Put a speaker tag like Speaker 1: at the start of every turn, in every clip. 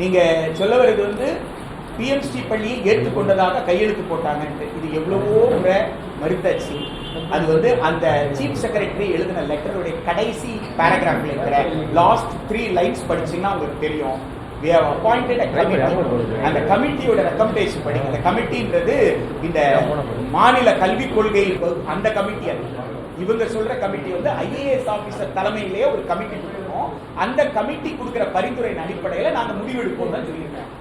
Speaker 1: நீங்க சொல்ல வர்றது வந்து பிஎம்சி பள்ளியை ஏற்றுக்கொண்டதாக கையெழுத்து போட்டாங்க இது எவ்வளவோ முறை மறுத்தாச்சு. அது வந்து அந்த சீஃப் செக்ரட்டரி எழுதின லெட்டருடைய கடைசி பேராகிராஃப்ல இருக்கிற லாஸ்ட் த்ரீ லைன்ஸ் படிச்சுன்னா உங்களுக்கு தெரியும். We have appointed a committee. அந்த கமிட்டியோட ரெக்கமெண்டேஷன் படிங்க அந்த கமிட்டின்றது இந்த மாநில கல்விக் கொள்கை அந்த கமிட்டி அது. இவங்க சொல்ற கமிட்டி வந்து ஐஏஎஸ் ஆபீசர் தலைமையிலேயே ஒரு கமிட்டி கொடுக்கணும். அந்த கமிட்டி கொடுக்கிற பரிந்துரையின் அடிப்படையில் நாங்க முடிவெடுப்போம் தான் சொல்லியிருக்கோம்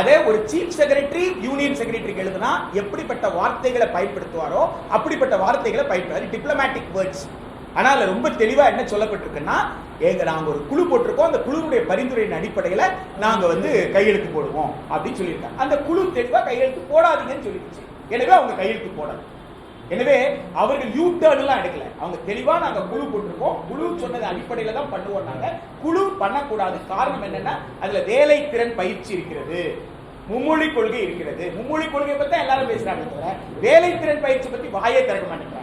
Speaker 1: அதே ஒரு சீஃப் செக்ரட்டரி யூனியன் செக்ரட்டரிக்கு எழுதுனா எப்படிப்பட்ட வார்த்தைகளை பயன்படுத்துவாரோ அப்படிப்பட்ட வார்த்தைகளை பயன்படுத்தாரு டிப்ளமேட்டிக் வேர்ட்ஸ் ஆனால் அதில் ரொம்ப தெளிவாக என்ன சொல்லப்பட்டிருக்குன்னா எங்கள் நாங்கள் ஒரு குழு போட்டிருக்கோம். அந்த குழுவுடைய பரிந்துரையின் அடிப்படையில் நாங்கள் வந்து கையெழுத்து போடுவோம் அப்படின்னு சொல்லியிருக்காங்க. அந்த குழு தெளிவாக கையெழுத்து போடாதீங்கன்னு சொல்லிடுச்சு. எனவே அவங்க கையெழுத்து போடல. எனவே அவர்கள் யூ டேர்ன்லாம் எடுக்கல. அவங்க தெளிவாக நாங்கள் குழு போட்டிருக்கோம். குழு சொன்னது அடிப்படையில் தான் பண்ணுவோம் நாங்கள் குழு பண்ணக்கூடாது காரணம் என்னென்னா அதில் வேலை திறன் பயிற்சி இருக்கிறது. மும்மொழி கொள்கை இருக்கிறது. மும்மொழி கொள்கை பற்றி தான் எல்லாரும் பேசுகிறாங்க தவிர வேலை திறன் பயிற்சி பற்றி வாயே திறக்க மாட்டேங்கிறாங்க.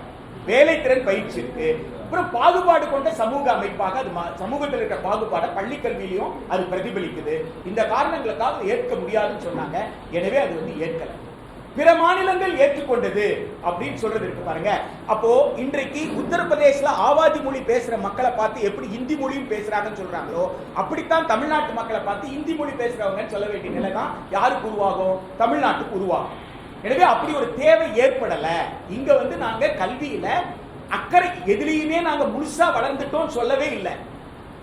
Speaker 1: வேலைத்திறன் பயிற்சி இருக்கு அப்புறம் பாகுபாடு கொண்ட சமூக அமைப்பாக அது சமூகத்தில் இருக்கிற பாகுபாடை பள்ளி கல்வியிலையும் அது பிரதிபலிக்குது. இந்த காரணங்களுக்காக ஏற்க முடியாதுன்னு சொன்னாங்க. எனவே அது வந்து ஏற்கல. பிற மாநிலங்கள் ஏற்றுக்கொண்டது அப்படின்னு சொல்றது இருக்கு பாருங்க. அப்போ இன்றைக்கு உத்தரப்பிரதேசல ஆவாதி மொழி பேசுற மக்களை பார்த்து எப்படி இந்தி மொழியும் பேசுறாங்கன்னு சொல்றாங்களோ அப்படித்தான் தமிழ்நாட்டு மக்களை பார்த்து இந்தி மொழி பேசுறவங்கன்னு சொல்ல வேண்டிய நிலை தான் யாருக்கு உருவாகும்? தமிழ்நாட்டுக்கு உருவாகும். எனவே அப்படி ஒரு தேவை ஏற்படல. இங்க வந்து நாங்க கல்வியில அக்கறை எதிலையுமே நாங்க முழுசா வளர்ந்துட்டோம் சொல்லவே இல்லை.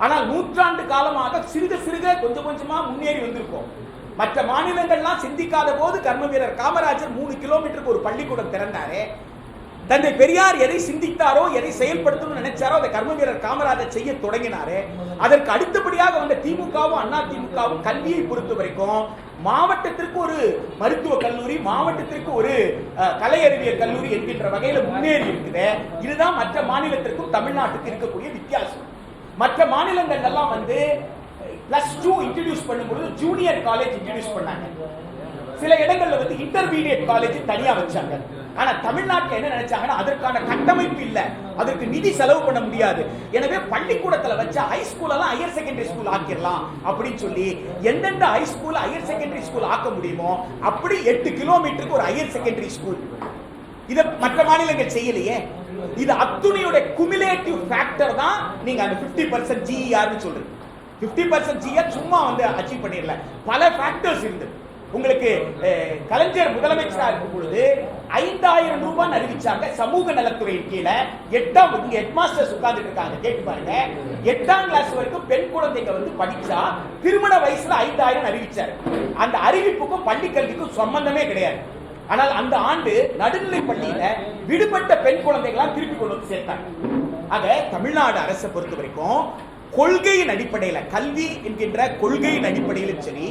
Speaker 1: ஆனால் நூற்றாண்டு காலமாக சிறுக சிறுக கொஞ்சம் கொஞ்சமா முன்னேறி வந்திருக்கோம். மற்ற மாநிலங்கள்லாம் சிந்திக்காத போது கர்ம வீரர் காமராஜர் மூணு கிலோமீட்டருக்கு ஒரு பள்ளிக்கூடம் திறந்தாரு. தந்தை பெரியார் எதை சிந்தித்தாரோ எதை செயல்படுத்தணும்னு நினைச்சாரோ அதை கர்ம வீரர் காமராஜர் செய்ய தொடங்கினாரு. அதற்கு அடுத்தபடியாக வந்த திமுகவும் அண்ணா திமுகவும் கல்வியை பொறுத்த வரைக்கும் மாவட்டத்திற்கு ஒரு மருத்துவ கல்லூரி மாவட்டத்திற்கு ஒரு கலை அறிவியல் கல்லூரி என்கின்ற வகையில முன்னேறி இருக்குது. இதுதான் மற்ற மாநிலத்திற்கும் தமிழ்நாட்டுக்கு இருக்கக்கூடிய வித்தியாசம். மற்ற மாநிலங்கள் எல்லாம் வந்து பிளஸ் டூ இன்ட்ரடியூஸ் பண்ணும்போது ஜூனியர் காலேஜ் இன்ட்ரடியூஸ் பண்ணாங்க. சில இடங்கள்ல வந்து இன்டர்மீடியட் காலேஜ் தனியா வச்சாங்க. ஆனா தமிழ்நாட்டில் என்ன நினைச்சாங்கன்னா அதற்கான கட்டமைப்பு இல்ல. அதற்கு நிதி செலவு பண்ண முடியாது. எனவே பள்ளிக்கூடத்துல வச்ச ஹை ஸ்கூல் எல்லாம் ஹையர் செகண்டரி ஸ்கூல் ஆக்கிடலாம் அப்படின்னு சொல்லி எந்தெந்த high school higher secondary school ஆக்க முடியுமோ அப்படி எட்டு கிலோமீட்டருக்கு ஒரு ஹையர் செகண்டரி ஸ்கூல் இதை மற்ற மாநிலங்கள் செய்யலையே. இது அத்துணையோட குமிலேட்டிவ் ஃபேக்டர் தான் நீங்க அந்த 50% பர்சன்ட் ஜிஇஆர்னு சொல்றீங்க. பிப்டி பர்சன்ட் ஜிஆர் சும்மா வந்து அச்சீவ் பண்ணிடல. பல ஃபேக்டர்ஸ் இருந்து. உங்களுக்கு கலைஞர் முதலமைச்சராக இருக்கும் பொழுது ஐந்தாயிரம் ரூபாய் அறிவிச்சாங்க சமூக நலத்துறையின் கீழே. எட்டாம் இங்க ஹெட் மாஸ்டர்ஸ் உட்கார்ந்துட்டு இருக்காங்க. கேட்டு பாருங்க. எட்டாம் கிளாஸ் வரைக்கும் பெண் குழந்தைங்க வந்து படிச்சா திருமண வயசுல ஐந்தாயிரம் அறிவிச்சாரு. அந்த அறிவிப்புக்கும் பள்ளி கல்விக்கும் சம்பந்தமே கிடையாது. ஆனால் அந்த ஆண்டு நடுநிலை பள்ளியில விடுபட்ட பெண் குழந்தைகளாம் திருப்பி கொண்டு வந்து சேர்த்தாங்க. ஆக தமிழ்நாடு அரசை பொறுத்த வரைக்கும் கொள்கையின் அடிப்படையில கல்வி என்கின்ற கொள்கையின் அடிப்படையிலும் சரி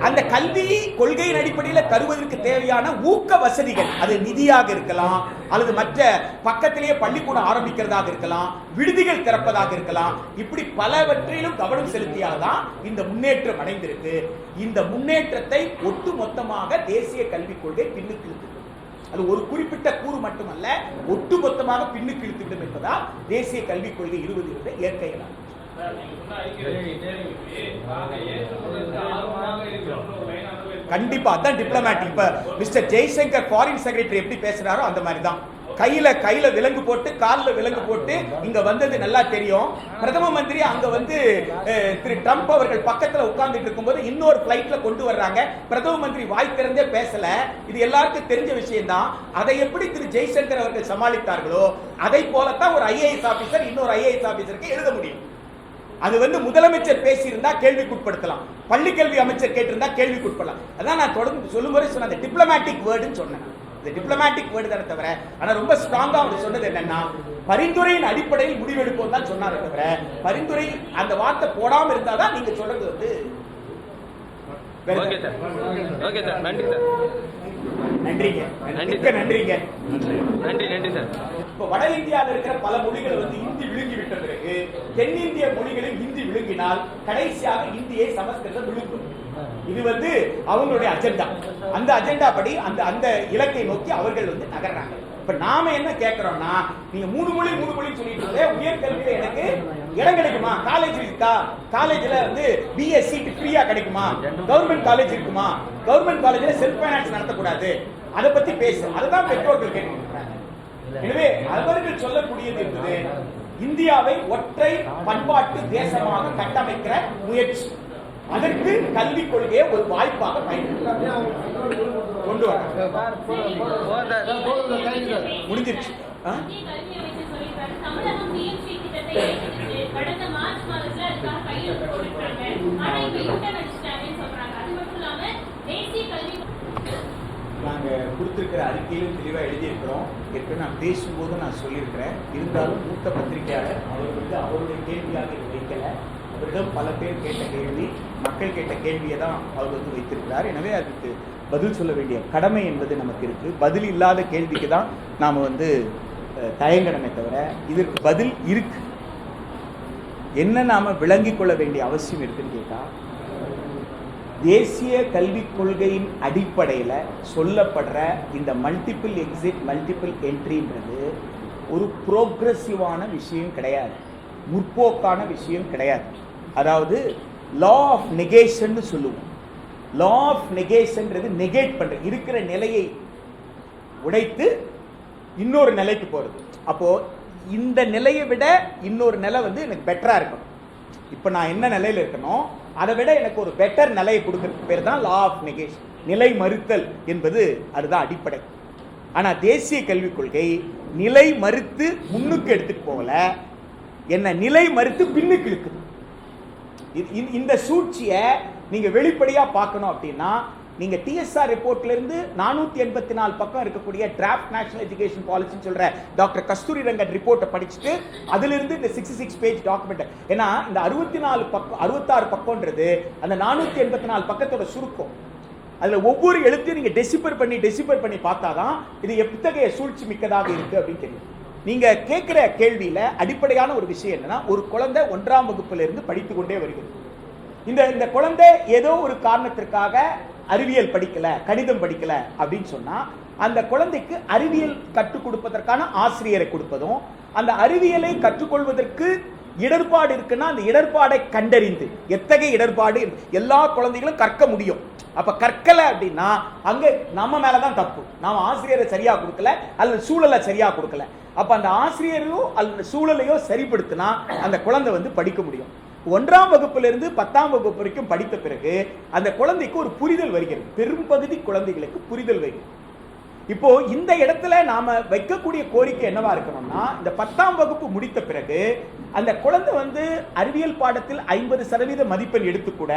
Speaker 1: அந்த கல்வி கொள்கையின் அடிப்படையில் தருவதற்கு தேவையான ஊக்க வசதிகள் அது நிதியாக இருக்கலாம் அல்லது மற்ற பக்கத்திலேயே பள்ளிக்கூடம் ஆரம்பிக்கிறதாக இருக்கலாம் விடுதிகள் திறப்பதாக இருக்கலாம் இப்படி பலவற்றிலும் கவனம் செலுத்தியால்தான் இந்த முன்னேற்றம் அடைந்திருக்கு. இந்த முன்னேற்றத்தை ஒட்டு மொத்தமாக தேசிய கல்விக் கொள்கை பின்னுக்கு அது ஒரு குறிப்பிட்ட கூறு மட்டுமல்ல ஒட்டு மொத்தமாக பின்னுக்கு இழுத்துவிடும் என்பதால் தேசிய கல்விக் கொள்கை இருபது இருபது ஏற்க கண்டிப்பாக கண்டிப்பா அதான் டிப்ளமேட்டிக் இப்ப மிஸ்டர் ஜெய்சங்கர் ஃபாரின் செக்ரட்டரி எப்படி பேசுறாரோ அந்த மாதிரி தான் கையில கையில விலங்கு போட்டு காலில் விலங்கு போட்டு இங்க வந்தது நல்லா தெரியும். பிரதம மந்திரி அங்க வந்து திரு ட்ரம்ப் அவர்கள் பக்கத்துல உட்கார்ந்துட்டு இருக்கும்போது இன்னொரு பிளைட்ல கொண்டு வர்றாங்க. பிரதம மந்திரி வாய் திறந்தே பேசல. இது எல்லாருக்கும் தெரிஞ்ச விஷயம் தான் அதை எப்படி திரு ஜெய்சங்கர் அவர்கள் சமாளித்தார்களோ அதை போலத்தான் ஒரு ஐஏஎஸ் ஆபீசர் இன்னொரு ஐஏஎஸ் ஆபீசருக்கு எழுத முடியும். அது வந்து முதலமைச்சர் பேசியிருந்தா கேள்விக்குட்படுத்தலாம். பள்ளி கல்வி அமைச்சர் கேட்டிருந்தா கேள்விக்குட்படலாம். அதான் நான் தொடர்ந்து சொல்லும்போது சொன்ன அந்த டிப்ளமேட்டிக் வேர்டுன்னு சொன்னேன் இந்த டிப்ளமேட்டிக் வேர்டு தானே தவிர ஆனா ரொம்ப ஸ்ட்ராங்கா அவர் சொன்னது என்னன்னா பரிந்துரையின் அடிப்படையில் முடிவெடுப்போம் தான் சொன்னாரே தவிர பரிந்துரை அந்த வார்த்தை போடாம இருந்தாதான் நீங்க சொல்றது வந்து
Speaker 2: ஓகே சார். Okay sir. நன்றி சார்.
Speaker 1: நன்றிங்க.
Speaker 2: நன்றி.
Speaker 1: மிக்க நன்றிங்க.
Speaker 2: நன்றி நன்றி சார்.
Speaker 1: இப்போ வட இந்தியாவில் இருக்கிற பல மொழிகள் வந்து இந்தி விழுங்கி விட்ட பிறகு தென்னிந்திய மொழிகளில் இந்தி விழுங்கினால் கடைசியாக இந்தியை சமஸ்கிருதம் விழுங்கும். இது வந்து அவங்களுடைய அஜெண்டா. அந்த அஜெண்டா படி அந்த அந்த இலக்கை நோக்கி அவர்கள் வந்து நகர்றாங்க. இப்ப நாம என்ன கேட்கிறோம்னா நீங்க மூணு மொழி மூணு மொழி சொல்லிட்டு இருந்தே உயர்கல்வியில எனக்கு இடம் கிடைக்குமா? காலேஜ் இருக்கா? காலேஜ்ல வந்து பிஎஸ் சீட் ஃப்ரீயா கிடைக்குமா? கவர்மெண்ட் காலேஜ் இருக்குமா? கவர்மெண்ட் காலேஜ்ல செல்ஃப் ஃபைனான்ஸ் நடத்தக்கூடாது. அதை பத்தி பேசு அதுதான் பெற்றோர்கள் கேட்கணும். எனவே அவர்கள் சொல்லக்கூடியது என்பது இந்தியாவை ஒற்றை பண்பாட்டு தேசமாக கட்டமைக்கிற முயற்சி. அதற்கு கல்விக் கொள்கையை ஒரு வாய்ப்பாக பயன்படுத்த கொண்டு வர முடிஞ்சிருச்சு.
Speaker 3: கடந்த மார்ச் மாதத்துல அதுக்காக கையெழுத்து போட்டிருக்காங்க. ஆனா இப்ப U-turn அடிச்சிட்டாங்கன்னு சொல்றாங்க. அது மட்டும் இல்லாம தேசிய கல்வி
Speaker 1: நாங்கள் கொடுத்துருக்கிற அறிக்கையிலும் தெளிவாக எழுதியிருக்கிறோம். ஏற்கனவே நான் பேசும்போது நான் சொல்லியிருக்கிறேன். இருந்தாலும் மூத்த பத்திரிகையாளர் அவர் வந்து அவருடைய கேள்வியாக இதை வைக்கல. அவரிடம் பல பேர் கேட்ட கேள்வி மக்கள் கேட்ட கேள்வியை தான் அவர் வந்து வைத்திருக்கிறார். எனவே அதுக்கு பதில் சொல்ல வேண்டிய கடமை என்பது நமக்கு இருக்கு. பதில் இல்லாத கேள்விக்கு தான் நாம் வந்து தயங்கடமே தவிர இதற்கு பதில் இருக்கு. என்ன நாம விளங்கிக் கொள்ள வேண்டிய அவசியம் இருக்குன்னு கேட்டால் தேசிய கல்விக் கொள்கையின் அடிப்படையில் சொல்லப்படுற இந்த மல்டிபிள் எக்ஸிட் மல்டிபிள் என்ட்ரின்றது ஒரு ப்ரோக்ரஸிவான விஷயம் கிடையாது. முற்போக்கான விஷயம் கிடையாது. அதாவது லா ஆஃப் நெகேஷன் சொல்லுவோம். லா ஆஃப் நெகேஷன்றது நெகேட் பண்ணுற இருக்கிற நிலையை உடைத்து இன்னொரு நிலைக்கு போகிறது அப்போது இந்த நிலையை விட இன்னொரு நிலை வந்து எனக்கு பெட்டராக இருக்கும் இப்போ நான் என்ன நிலையில் இருக்கணும் அதை விட எனக்கு ஒரு பெட்டர் நிலையை கொடுக்கறதுக்கு பேர் தான் லா ஆஃப் நெகேஷன் நிலை மறுத்தல் என்பது அதுதான் அடிப்படை. ஆனால் தேசிய கல்விக் கொள்கை நிலை மறுத்து முன்னுக்கு எடுத்துட்டு போகல என்ன நிலை மறுத்து பின்னுக்கு இழுக்குது. இது- இந்த- இந்த சூழ்ச்சியை நீங்கள் வெளிப்படையாக பார்க்கணும் அப்படின்னா நீங்க டிஎஸ்ஆர் ரிப்போர்ட்ல இருந்து நானூத்தி எண்பத்தி நாலு பக்கம் இருக்கக்கூடிய டிராஃப்ட் நேஷனல் எஜுகேஷன் பாலிசின்னு சொல்ற டாக்டர் கஸ்தூரி ரங்கன் ரிப்போர்ட்டை படிச்சுட்டு அதுல இருந்து இந்த சிக்ஸ்டி சிக்ஸ் பேஜ் டாக்குமெண்ட் ஏன்னா இந்த அறுபத்தி நாலு பக்கம் அறுபத்தாறு பக்கம்ன்றது அந்த நானூத்தி எண்பத்தி நாலு பக்கத்தோட சுருக்கம். அதுல ஒவ்வொரு எழுத்தையும் நீங்க டெசிபர் பண்ணி டெசிபர் பண்ணி பார்த்தாதான் இது எத்தகைய சூழ்ச்சி மிக்கதாக இருக்கு அப்படின்னு தெரியும். நீங்க கேட்குற கேள்வியில அடிப்படையான ஒரு விஷயம் என்னன்னா ஒரு குழந்தை ஒன்றாம் வகுப்புல இருந்து படித்து கொண்டே வருகிறது. இந்த இந்த குழந்தை ஏதோ ஒரு காரணத்திற்காக அறிவியல் படிக்கல கணிதம் படிக்கல அப்படின்னு சொன்னா அந்த குழந்தைக்கு அறிவியல் கற்றுக் கொடுப்பதற்கான ஆசிரியரை கொடுப்பதும் அந்த அறிவியலை கற்றுக்கொள்வதற்கு இடர்பாடு இருக்குன்னா அந்த இடர்பாடை கண்டறிந்து எத்தகைய இடர்பாடு எல்லா குழந்தைகளும் கற்க முடியும். அப்ப கற்கல அப்படின்னா அங்க நம்ம மேலதான் தப்பு. நாம ஆசிரியரை சரியா கொடுக்கல அல்லது சூழலை சரியா கொடுக்கல. அப்ப அந்த ஆசிரியரையோ அல்லது சூழலையோ சரிப்படுத்தினா அந்த குழந்தை வந்து படிக்க முடியும். ஒன்றாம் வகுப்பிலிருந்து பத்தாம் வகுப்பு வரைக்கும் படித்த பிறகு அந்த குழந்தைக்கு ஒரு புரிதல் வருகிறது. பெரும்பகுதி குழந்தைகளுக்கு புரிதல் வருகிறது. இப்போ இந்த இடத்துல நாம வைக்கக்கூடிய கோரிக்கை என்னவா இருக்கணும்னா இந்த பத்தாம் வகுப்பு முடித்த பிறகு அந்த குழந்தை வந்து அறிவியல் பாடத்தில் ஐம்பது சதவீத மதிப்பெண் எடுத்துக்கூட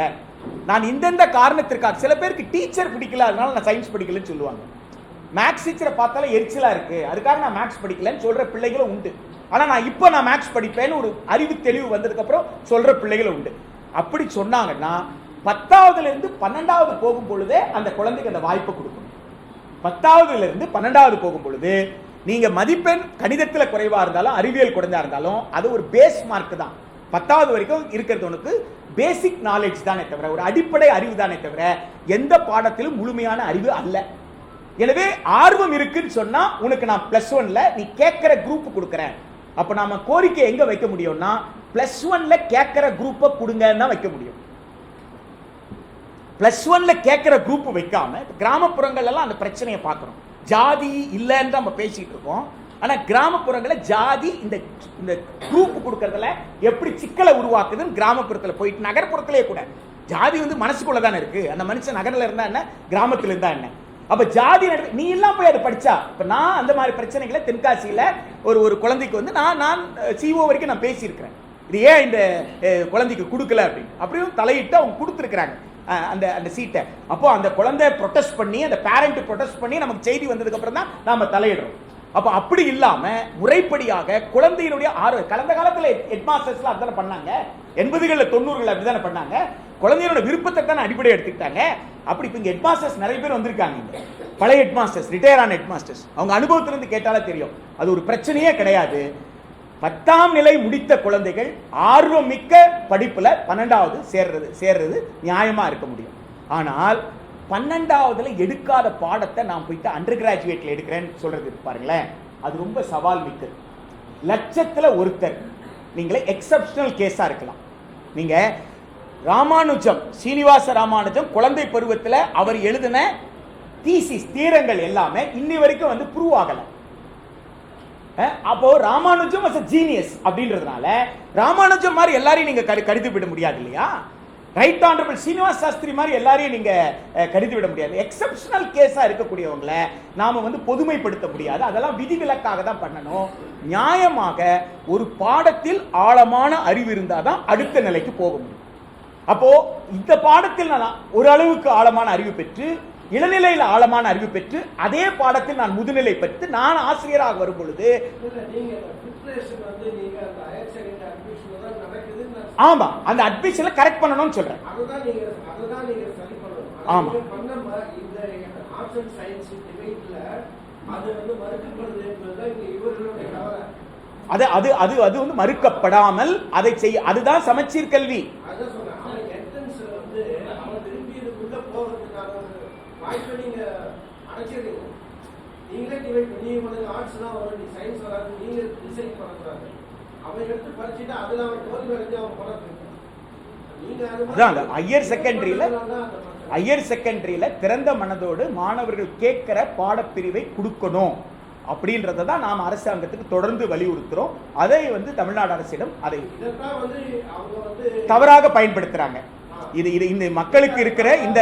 Speaker 1: நான் இந்தெந்த காரணத்திற்காக சில பேருக்கு டீச்சர் பிடிக்கல அதனால நான் சயின்ஸ் படிக்கலன்னு சொல்லுவாங்க. மேக்ஸ் டீச்சரை பார்த்தாலே எரிச்சலா இருக்கு. அதுக்காக நான் மேக்ஸ் படிக்கலன்னு சொல்ற பிள்ளைகளும் உண்டு. ஆனால் நான் இப்போ நான் மேக்ஸ் படிப்பேன்னு ஒரு அறிவு தெளிவு வந்ததுக்கப்புறம் சொல்கிற சொல்ற பிள்ளைகளும் உண்டு. அப்படி சொன்னாங்கன்னா பத்தாவதுலேருந்து பன்னெண்டாவது போகும் பொழுதே அந்த குழந்தைக்கு அந்த வாய்ப்பை கொடுக்கணும். பத்தாவதுலேருந்து பன்னெண்டாவது போகும் பொழுது நீங்கள் மதிப்பெண் கணிதத்தில் குறைவாக இருந்தாலும் அறிவியல் குறைஞ்சா இருந்தாலும் அது ஒரு பேஸ் மார்க் தான். பத்தாவது வரைக்கும் இருக்கிறது உனக்கு பேசிக் நாலேஜ் தானே தவிர ஒரு அடிப்படை அறிவு தானே தவிர எந்த பாடத்திலும் முழுமையான அறிவு அல்ல. எனவே ஆர்வம் இருக்குன்னு சொன்னா உனக்கு நான் பிளஸ் ஒன்ல நீ கேட்கிற குரூப் கொடுக்குறேன். அப்ப நாம கோரிக்கை எங்க வைக்க முடியும்னா பிளஸ் ஒன்ல கேட்கிற குரூப்பை கொடுங்கன்னு தான் வைக்க முடியும். பிளஸ் ஒன்ல கேட்கிற குரூப் வைக்காம கிராமப்புறங்கள்ல எல்லாம் அந்த பிரச்சனையை பார்க்குறோம் ஜாதி இல்லைன்னு தான் நம்ம பேசிட்டு இருக்கோம். ஆனா கிராமப்புறங்களில் ஜாதி இந்த இந்த குரூப் கொடுக்கறதுல எப்படி சிக்கலை உருவாக்குதுன்னு கிராமப்புறத்துல போயிட்டு நகர்ப்புறத்திலே கூட. ஜாதி வந்து மனசுக்குள்ள தானே இருக்கு. அந்த மனுஷன் நகரில் இருந்தா என்ன? கிராமத்தில் இருந்தா என்ன? அப்ப ஜாதி நீ எல்லாம் போய் அதை படிச்சா. இப்ப நான் அந்த மாதிரி பிரச்சனைகளை தென்காசியில ஒரு ஒரு குழந்தைக்கு வந்து நான் நான் சிஓ வரைக்கும் நான் பேசியிருக்கிறேன். இது ஏன் இந்த குழந்தைக்கு கொடுக்கல அப்படின்னு. அப்படியும் தலையிட்டு அவங்க கொடுத்துருக்குறாங்க. அந்த அந்த சீட்டை அப்போ அந்த குழந்தை ப்ரொட்டஸ்ட் பண்ணி அந்த பேரண்ட் ப்ரொட்டஸ்ட் பண்ணி நமக்கு செய்தி வந்ததுக்கு அப்புறம் தான் நாம தலையிடுறோம். அப்போ அப்படி இல்லாம முறைப்படியாக குழந்தையினுடைய ஆர்வம் கடந்த காலத்துல ஹெட் மாஸ்டர்ஸ்ல பண்ணாங்க? எண்பதுகளில் தொண்ணூறுகள் அப்படிதானே பண்ணாங்க? குழந்தையோட விருப்பத்தை தானே அடிப்படை எடுத்துக்கிட்டாங்க. அப்படி இப்போ இங்கே ஹெட்மாஸ்டர்ஸ் நிறைய பேர் வந்திருக்காங்க பழைய ஹெட்மாஸ்டர்ஸ் ரிட்டையர் ஆன ஹெட்மாஸ்டர்ஸ் அவங்க அனுபவத்திலிருந்து கேட்டாலே தெரியும். அது ஒரு பிரச்சனையே கிடையாது. பத்தாம் நிலை முடித்த குழந்தைகள் ஆர்வம் மிக்க படிப்பில் பன்னெண்டாவது சேர்றது சேர்றது நியாயமாக இருக்க முடியும். ஆனால் பன்னெண்டாவதுல எடுக்காத பாடத்தை நான் போயிட்டு அண்டர் கிராஜுவேட்ல எடுக்கிறேன்னு சொல்றது பாருங்களேன். அது ரொம்ப சவால் மிக்கது லட்சத்தில் ஒருத்தர். நீங்களே எக்ஸப்ஷனல் கேஸாக இருக்கலாம். நீங்கள் ராமானுஜம் சீனிவாச ராமானுஜம் குழந்தை பருவத்தில் அவர் எழுதின தீசிஸ் தீரங்கள் எல்லாமே இன்னி வரைக்கும் வந்து ப்ரூவ் ஆகலை. அப்போ ராமானுஜம் அஸ் ஜீனியஸ் அப்படின்றதுனால ராமானுஜம் மாதிரி எல்லாரையும் நீங்க கரு கருதி விட முடியாது இல்லையா? ரைட் ஆனரபிள் சீனிவாஸ் சாஸ்திரி மாதிரி எல்லாரையும் நீங்க அஹ், கருதி விட முடியாது. எக்ஸப்ஷனல் கேஸா இருக்கக்கூடியவங்களை நாம வந்து பொதுமைப்படுத்த முடியாது. அதெல்லாம் விதிவிலக்காக தான் பண்ணணும். நியாயமாக ஒரு பாடத்தில் ஆழமான அறிவு இருந்தாதான் தான் அடுத்த நிலைக்கு போக முடியும். அப்போ இந்த பாடத்தில் நான் ஒரு அளவுக்கு ஆழமான அறிவு பெற்று இளநிலையில் ஆழமான அறிவு பெற்று அதே பாடத்தில் நான் முதுநிலை பெற்று நான் ஆசிரியராக வரும் பொழுது ஆமா அந்த அட்மிஷனை கரெக்ட் பண்ணணும்னு சொல்றேன். ஆமா.
Speaker 4: அது
Speaker 1: அது அது அது வந்து மறுக்கப்படாமல் அதை செய்ய அதுதான் சமச்சீர் கல்வி
Speaker 4: அதான் சொன்னேன் அவன் என்ட்ரன்ஸ்ல வந்து அவன் திரும்பி இதுக்குள்ள போகிறதுக்கான ஒரு வாய்ப்பை நீங்க அடைச்சிடுறீங்க நீங்களே டிவைட் பண்ணி உனக்கு ஆர்ட்ஸ் தான் வரும் நீ சயின்ஸ் வராது நீங்க டிசைன் பண்ணக்கூடாது அவன் எடுத்து படிச்சுட்டு அதுல அவன் தோல்வி அடைஞ்சு அவன் போறது நீங்க அது மாதிரி-
Speaker 1: அதான் அந்த higher secondary ல-
Speaker 4: அதனால தான் அந்த பிரச்சனை.
Speaker 1: ஹையர் செகண்டரியில திறந்த மனதோடு மாணவர்கள் கேட்கிற பாடப்பிரிவை கொடுக்கணும். அப்படின்றத தான் நாம் அரசாங்கத்துக்கு தொடர்ந்து வலியுறுத்துறோம். அதை வந்து தமிழ்நாடு அரசிடம் அதை தவறாக பயன்படுத்துறாங்க. இது இது இந்த மக்களுக்கு இருக்கிற இந்த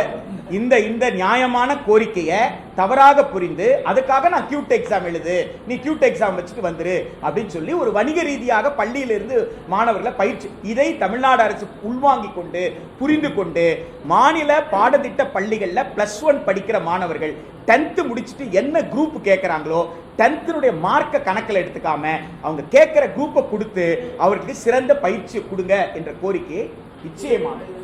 Speaker 1: இந்த இந்த நியாயமான கோரிக்கையை தவறாக புரிந்து அதுக்காக நான் கியூட் எக்ஸாம் எழுது. நீ கியூட் எக்ஸாம் வச்சுட்டு வந்துரு அப்படின்னு சொல்லி ஒரு வணிக ரீதியாக பள்ளியிலிருந்து மாணவர்களை பயிற்சி இதை தமிழ்நாடு அரசு உள்வாங்கிக் கொண்டு புரிந்து கொண்டு மாநில பாடத்திட்ட பள்ளிகளில் பிளஸ் ஒன் படிக்கிற மாணவர்கள் டென்த்து முடிச்சுட்டு என்ன குரூப் கேட்குறாங்களோ டென்த்தினுடைய மார்க்கை கணக்கில் எடுத்துக்காம அவங்க கேட்குற குரூப்பை கொடுத்து அவருக்கு சிறந்த பயிற்சி கொடுங்க என்ற கோரிக்கை நிச்சயமானது.